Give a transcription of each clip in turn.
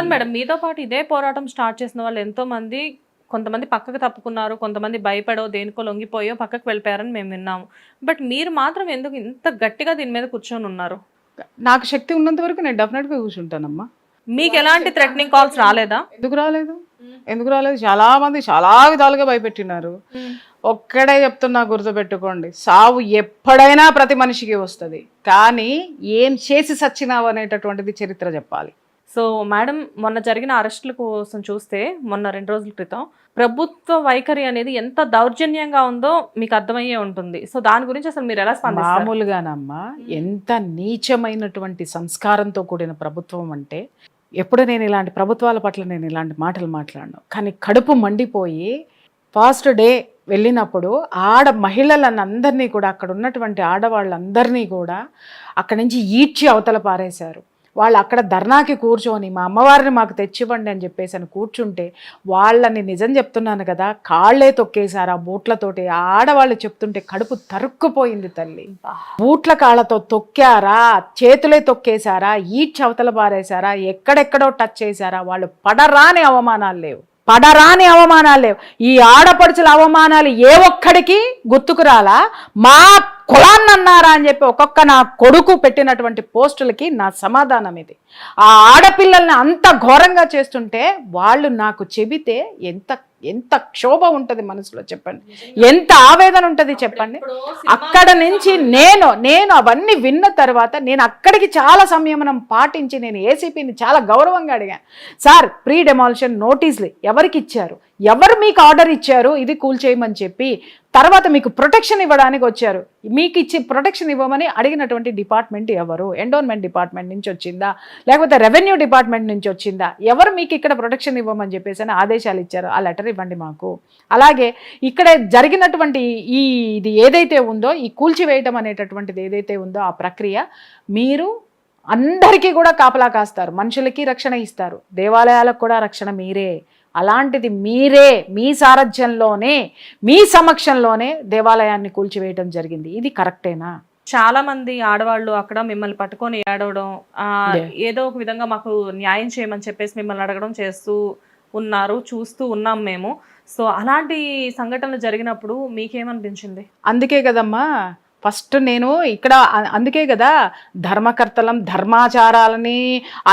కాదు మేడం మీతో పాటు ఇదే పోరాటం స్టార్ట్ చేసిన వాళ్ళు ఎంతో మంది కొంతమంది పక్కకు తప్పుకున్నారు కొంతమంది భయపడో దేనికో లొంగిపోయో పక్కకు వెళ్ళిపోయారని మేము విన్నాము. బట్ మీరు మాత్రం ఎందుకు ఇంత గట్టిగా దీని మీద కూర్చొని ఉన్నారు? నాకు శక్తి ఉన్నంత వరకు నేను డెఫినెట్గా కూర్చుంటానమ్మా. మీకు ఎలాంటి థ్రెటనింగ్ కాల్స్ రాలేదా? ఎందుకు రాలేదు? ఎందుకు రాలేదు? చాలా మంది చాలా విధాలుగా భయపెట్టినారు. ఒక్కడే చెప్తున్నా గుర్తుపెట్టుకోండి సావు ఎప్పుడైనా ప్రతి మనిషికి వస్తుంది. కానీ ఏం చేసి సచ్చినావు అనేటటువంటిది చరిత్ర చెప్పాలి. సో మేడం మొన్న జరిగిన అరెస్టుల కోసం చూస్తే మొన్న రెండు రోజుల క్రితం ప్రభుత్వ వైఖరి అనేది ఎంత దౌర్జన్యంగా ఉందో మీకు అర్థమయ్యే ఉంటుంది. సో దాని గురించి అసలు మీరు ఎలా స్పందిస్తారు? మామూలుగానమ్మా ఎంత నీచమైనటువంటి సంస్కారంతో కూడిన ప్రభుత్వం అంటే ఎప్పుడు నేను ఇలాంటి ప్రభుత్వాల పట్ల నేను ఇలాంటి మాటలు మాట్లాడను. కానీ కడుపు మండిపోయి ఫాస్ట్ డే వెళ్ళినప్పుడు ఆడ మహిళలను అందరినీ కూడా అక్కడ ఉన్నటువంటి ఆడవాళ్ళందరినీ కూడా అక్కడి నుంచి ఈడ్చి అవతల పారేశారు. వాళ్ళు అక్కడ ధర్నాకి కూర్చొని మా అమ్మవారిని మాకు తెచ్చివ్వండి అని చెప్పేసి అని కూర్చుంటే వాళ్ళని నిజం చెప్తున్నాను కదా కాళ్ళే తొక్కేశారు ఆ బూట్లతోటి. ఆడవాళ్ళు చెప్తుంటే కడుపు తరుక్కుపోయింది తల్లి. బూట్ల కాళ్ళతో తొక్కారా? చేతులే తొక్కేశారా? ఈడ్చి అవతల పారేశారా? ఎక్కడెక్కడో టచ్ చేశారా? వాళ్ళు పడరాని అవమానాలు లేవు. పడరాని అవమానాలు లేవు. ఈ ఆడపడుచుల అవమానాలు ఏ ఒక్కడికి గుర్తుకు రాలా? మా కులాన్ని అన్నారా అని చెప్పి ఒక్కొక్క నా కొడుకు పెట్టినటువంటి పోస్టులకి నా సమాధానం ఇది. ఆ ఆడపిల్లల్ని అంత ఘోరంగా చేస్తుంటే వాళ్ళు నాకు చెబితే ఎంత ఎంత క్షోభ ఉంటుంది మనసులో చెప్పండి. ఎంత ఆవేదన ఉంటుంది చెప్పండి. అక్కడ నుంచి నేను నేను అవన్నీ విన్న తర్వాత నేను అక్కడికి చాలా సంయమనం పాటించి నేను ఏసీపీని చాలా గౌరవంగా అడిగాను. సార్ ప్రీ డెమాలిషన్ నోటీసులు ఎవరికి ఇచ్చారు? ఎవరు మీకు ఆర్డర్ ఇచ్చారు? ఇది కూల్ చేయమని చెప్పి తర్వాత మీకు ప్రొటెక్షన్ ఇవ్వడానికి వచ్చారు. మీకు ఇచ్చి ప్రొటెక్షన్ ఇవ్వమని అడిగినటువంటి డిపార్ట్మెంట్ ఎవరు? ఎండోన్మెంట్ డిపార్ట్మెంట్ నుంచి వచ్చిందా? లేకపోతే రెవెన్యూ డిపార్ట్మెంట్ నుంచి వచ్చిందా? ఎవరు మీకు ఇక్కడ ప్రొటెక్షన్ ఇవ్వమని చెప్పేసి అని ఆదేశాలు ఇచ్చారు? ఆ లెటర్ ఇవ్వండి మాకు. అలాగే ఇక్కడ జరిగినటువంటి ఈ ఇది ఏదైతే ఉందో ఈ కూల్చివేయటం అనేటటువంటిది ఏదైతే ఉందో ఆ ప్రక్రియ మీరు అందరికీ కూడా కాపలా కాస్తారు. మనుషులకి రక్షణ ఇస్తారు. దేవాలయాలకు కూడా రక్షణ మీరే. అలాంటిది మీరే మీ సారథ్యంలోనే మీ సమక్షంలోనే దేవాలయాన్ని కూల్చివేయటం జరిగింది. ఇది కరెక్టేనా? చాలా మంది ఆడవాళ్ళు అక్కడ మిమ్మల్ని పట్టుకొని ఏడవడం. ఏదో ఒక విధంగా మాకు న్యాయం చేయమని చెప్పేసి మిమ్మల్ని అడగడం చేస్తూ ఉన్నారు చూస్తూ ఉన్నాం మేము. సో అలాంటి సంఘటనలు జరిగినప్పుడు మీకేమనిపించింది? అందుకే కదమ్మా ఫస్ట్ నేను ఇక్కడ అందుకే కదా ధర్మకర్తలం ధర్మాచారాలని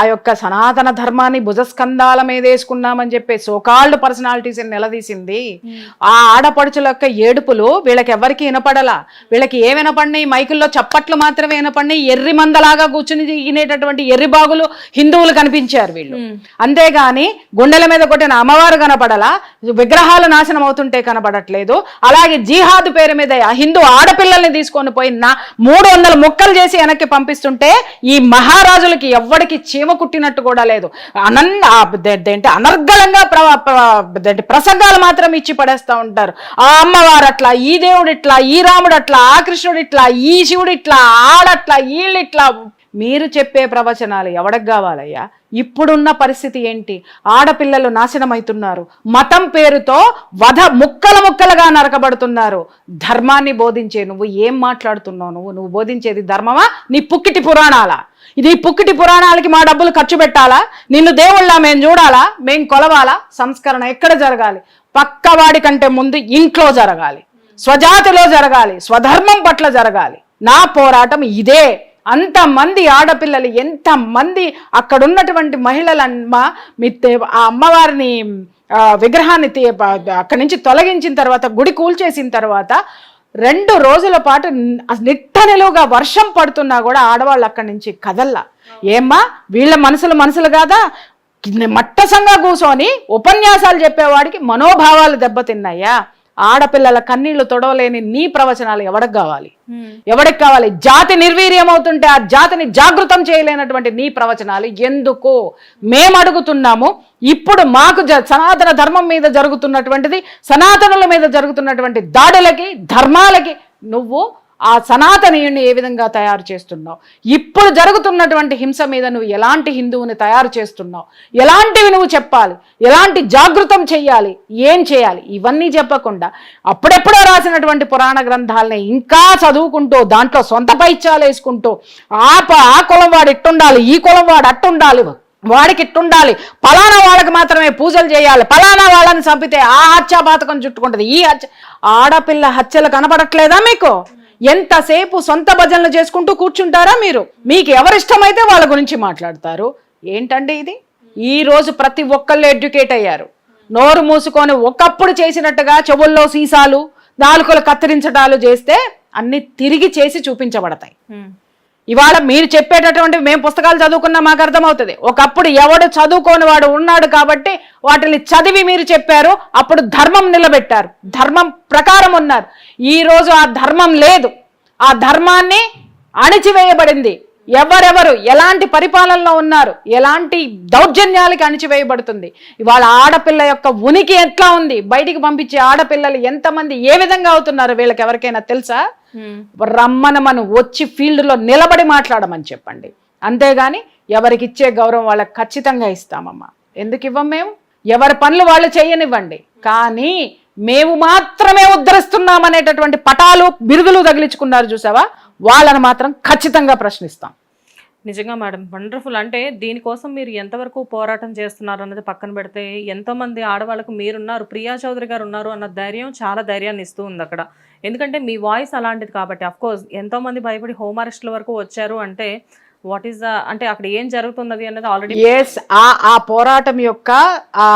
ఆ యొక్క సనాతన ధర్మాన్ని భుజస్కంధాల మీద వేసుకున్నామని చెప్పి సోకాల్డ్ పర్సనాలిటీస్ నిలదీసింది. ఆ ఆడపడుచుల యొక్క ఏడుపులు వీళ్ళకి ఎవరికి వినపడలా. వీళ్ళకి ఏ వినపడినాయి? మైకుల్లో చప్పట్లు మాత్రమే వినపడినాయి. ఎర్రి మందలాగా కూర్చుని వినేటటువంటి ఎర్రి బాగులు హిందువులు కనిపించారు వీళ్ళు. అంతేగాని గుండెల మీద కొట్టిన అమ్మవారు కనపడలా. విగ్రహాలు నాశనం అవుతుంటే కనపడట్లేదు. అలాగే జిహాద్ పేరు మీద హిందూ ఆడపిల్లల్ని తీసుకొని పోయి నా మూడు వందల ముక్కలు చేసి వెనక్కి పంపిస్తుంటే ఈ మహారాజులకి ఎవ్వడికి చీమ కుట్టినట్టు కూడా లేదు. అనన్ ఏంటి అనర్గళంగా ప్రసంగాలు మాత్రం ఇచ్చి పడేస్తా ఉంటారు. ఆ అమ్మవారు అట్లా ఈ దేవుడు ఇట్లా ఈ రాముడు అట్లా ఆ కృష్ణుడు ఇట్లా ఈ శివుడు ఇట్లా ఆడట్లా వీళ్ళు ఇట్లా మీరు చెప్పే ప్రవచనాలు ఎవడకు కావాలయ్యా? ఇప్పుడున్న పరిస్థితి ఏంటి? ఆడపిల్లలు నాశనమవుతున్నారు మతం పేరుతో వధ ముక్కల ముక్కలుగా నరకబడుతున్నారు. ధర్మాన్ని బోధించే నువ్వు ఏం మాట్లాడుతున్నావు నువ్వు? నువ్వు బోధించేది ధర్మమా? నీ పుక్కిటి పురాణాలా? ఇది పుక్కిటి పురాణాలకి మా డబ్బులు ఖర్చు పెట్టాలా? నిన్ను దేవుళ్ళ మేము చూడాలా? మేం కొలవాలా? సంస్కరణ ఎక్కడ జరగాలి? పక్కవాడి కంటే ముందు ఇంట్లో జరగాలి. స్వజాతిలో జరగాలి. స్వధర్మం పట్ల జరగాలి. నా పోరాటం ఇదే. అంతమంది ఆడపిల్లలు ఎంతమంది అక్కడ ఉన్నటువంటి మహిళలమ్మ మీ ఆ అమ్మవారిని విగ్రహాన్ని అక్కడి నుంచి తొలగించిన తర్వాత గుడి కూల్చేసిన తర్వాత రెండు రోజుల పాటు నిట్ట నిట్టనిలుగా వర్షం పడుతున్నా కూడా ఆడవాళ్ళు అక్కడి నుంచి కదల్లా. ఏమ్మా వీళ్ళ మనసులు మనసులు కాదా? మట్టసంగా కూర్చొని ఉపన్యాసాలు చెప్పేవాడికి మనోభావాలు దెబ్బతిన్నాయా? ఆడపిల్లల కన్నీళ్ళు తొడవలేని నీ ప్రవచనాలు ఎవరికి కావాలి? ఎవరికి కావాలి? జాతి నిర్వీర్యం అవుతుంటే ఆ జాతిని జాగృతం చేయలేనటువంటి నీ ప్రవచనాలు ఎందుకు? మేము అడుగుతున్నాము. ఇప్పుడు మాకు జ- సనాతన ధర్మం మీద జరుగుతున్నటువంటిది సనాతనుల మీద జరుగుతున్నటువంటి దాడులకి ధర్మాలకి నువ్వు ఆ సనాతనీయుడిని ఏ విధంగా తయారు చేస్తున్నావు? ఇప్పుడు జరుగుతున్నటువంటి హింస మీద నువ్వు ఎలాంటి హిందువుని తయారు చేస్తున్నావు? ఎలాంటివి నువ్వు చెప్పాలి? ఎలాంటి జాగృతం చెయ్యాలి? ఏం చేయాలి? ఇవన్నీ చెప్పకుండా అప్పుడెప్పుడో రాసినటువంటి పురాణ గ్రంథాలని ఇంకా చదువుకుంటూ దాంట్లో సొంత పైత్యాలు వేసుకుంటూ ఆ ప- ఆ కులం వాడు ఇట్టుండాలి ఈ కులం వాడు అట్టుండాలి వాడికి ఇట్టుండాలి పలానా వాళ్ళకి మాత్రమే పూజలు చేయాలి పలానా వాళ్ళని చంపితే ఆ హత్య పాతకం ఈ హత్య ఆడపిల్ల హత్యలు కనపడట్లేదా మీకు? ఎంతసేపు సొంత భజనలు చేసుకుంటూ కూర్చుంటారా మీరు? మీకు ఎవరిష్టమైతే వాళ్ళ గురించి మాట్లాడతారు? ఏంటండి ఇది? ఈరోజు ప్రతి ఒక్కళ్ళు ఎడ్యుకేట్ అయ్యారు. నోరు మూసుకొని ఒకప్పుడు చేసినట్టుగా చెవుల్లో సీసాలు నాలుకలు కత్తిరించడాలు చేస్తే అన్ని తిరిగి చేసి చూపించబడతాయి. ఇవాళ మీరు చెప్పేటటువంటి మేము పుస్తకాలు చదువుకున్నా మాకు అర్థమవుతుంది. ఒకప్పుడు ఎవడు చదువుకోని వాడు ఉన్నాడు కాబట్టి వాటిని చదివి మీరు చెప్పారు అప్పుడు ధర్మం నిలబెట్టారు. ధర్మం ప్రకారం ఉన్నారు. ఈరోజు ఆ ధర్మం లేదు. ఆ ధర్మాన్ని అణిచివేయబడింది. ఎవరెవరు ఎలాంటి పరిపాలనలో ఉన్నారు ఎలాంటి దౌర్జన్యాలకి అణిచివేయబడుతుంది. ఇవాళ ఆడపిల్ల యొక్క ఉనికి ఎట్లా ఉంది? బయటికి పంపించే ఆడపిల్లలు ఎంతమంది ఏ విధంగా అవుతున్నారు? వీళ్ళకి ఎవరికైనా తెలుసా? రమ్మన మనం వచ్చి ఫీల్డ్లో నిలబడి మాట్లాడమని చెప్పండి. అంతేగాని ఎవరికి ఇచ్చే గౌరవం వాళ్ళకి ఖచ్చితంగా ఇస్తామమ్మా. ఎందుకు ఇవ్వం మేము? ఎవరి పనులు వాళ్ళు చేయనివ్వండి. కానీ మేము మాత్రమే ఉద్ధరిస్తున్నాం అనేటటువంటి పటాలు బిరుదులు తగిలించుకున్నారు చూసావా? వాళ్ళని మాత్రం ఖచ్చితంగా ప్రశ్నిస్తాం. నిజంగా మేడం వండర్ఫుల్. అంటే దీనికోసం మీరు ఎంతవరకు పోరాటం చేస్తున్నారు అన్నది పక్కన పెడితే ఎంతో మంది ఆడవాళ్ళకు మీరున్నారు ప్రియా చౌదరి గారు ఉన్నారు అన్న ధైర్యం చాలా ధైర్యాన్ని ఇస్తూ ఉంది అక్కడ. ఎందుకంటే మీ వాయిస్ అలాంటిది కాబట్టి అఫ్ కోర్స్ ఎంతో మంది భయపడి హోమ్ అరెస్ట్ల వరకు వచ్చారు అంటే వాట్ ఈస్ ద అంటే అక్కడ ఏం జరుగుతున్నది అనేది ఆల్రెడీ ఎస్ ఆ ఆ పోరాటం యొక్క ఆ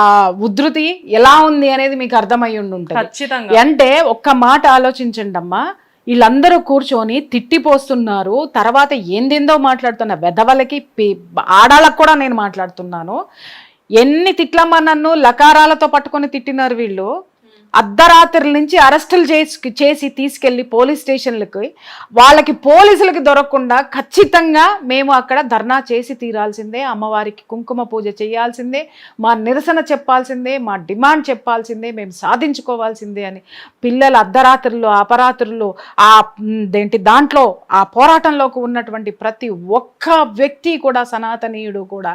ఉధృతి ఎలా ఉంది అనేది మీకు అర్థమై ఉండి ఉంటుంది ఖచ్చితంగా. అంటే ఒక్క మాట ఆలోచించండి అమ్మా. వీళ్ళందరూ కూర్చొని తిట్టిపోస్తున్నారు తర్వాత ఏందేందో మాట్లాడుతున్న వెధవలకి ఆడాలకు కూడా నేను మాట్లాడుతున్నాను. ఎన్ని తిట్లమ్మా నన్ను లకారాలతో పట్టుకొని తిట్టినారు వీళ్ళు. అర్ధరాత్రుల నుంచి అరెస్టులు చేసి చేసి తీసుకెళ్ళి పోలీస్ స్టేషన్లకి వాళ్ళకి పోలీసులకి దొరకకుండా ఖచ్చితంగా మేము అక్కడ ధర్నా చేసి తీరాల్సిందే అమ్మవారికి కుంకుమ పూజ చేయాల్సిందే మా నిరసన చెప్పాల్సిందే మా డిమాండ్ చెప్పాల్సిందే మేము సాధించుకోవాల్సిందే అని పిల్లలు అర్ధరాత్రులు అపరాత్రులు ఆ ఏంటి దేంటి దాంట్లో ఆ పోరాటంలోకి ఉన్నటువంటి ప్రతి ఒక్క వ్యక్తి కూడా సనాతనీయుడు కూడా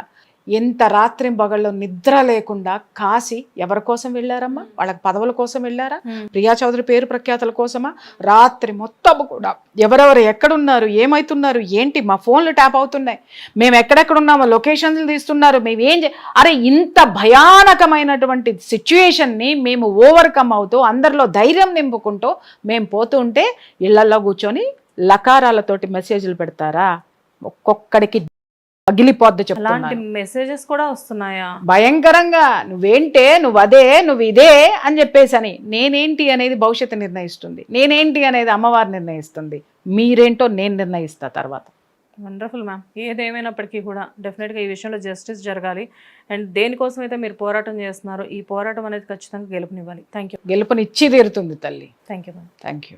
ఎంత రాత్రి పగళ్ళు నిద్ర లేకుండా కాసి ఎవరి కోసం వెళ్ళారమ్మా? వాళ్ళకి పదవుల కోసం వెళ్ళారా? ప్రియా చౌదరి పేరు ప్రఖ్యాతల కోసమా? రాత్రి మొత్తం కూడా. ఎవరెవరు ఎక్కడున్నారు? ఏమైతున్నారు? ఏంటి? మా ఫోన్లు ట్యాప్ అవుతున్నాయి. మేము ఎక్కడెక్కడున్నామో లొకేషన్లు తీస్తున్నారు. మేము ఏం చే అరే ఇంత భయానకమైనటువంటి సిచ్యుయేషన్ని మేము ఓవర్కమ్ అవుతూ అందరిలో ధైర్యం నింపుకుంటూ మేము పోతూ ఉంటే ఇళ్ళలో కూర్చొని లకారాలతోటి మెసేజ్లు పెడతారా? ఒక్కొక్కడికి పగిలిపోద్ది అలాంటి మెసేజెస్ కూడా వస్తున్నాయా? భయంకరంగా నువ్వేంటే నువ్వు అదే నువ్వు ఇదే అని చెప్పేసని నేనేంటి అనేది భవిష్యత్తు నిర్ణయిస్తుంది. నేనేంటి అనేది అమ్మవారు నిర్ణయిస్తుంది. మీరేంటో నేను నిర్ణయిస్తా తర్వాత. వండర్ఫుల్ మ్యామ్ ఏదేమైనప్పటికీ కూడా డెఫినెట్గా ఈ విషయంలో జస్టిస్ జరగాలి. అండ్ దేనికోసం అయితే మీరు పోరాటం చేస్తున్నారో ఈ పోరాటం అనేది ఖచ్చితంగా గెలుపునివ్వాలి. థ్యాంక్ యూ గెలుపునిచ్చి తీరుతుంది తల్లి. Thank you ma'am thank you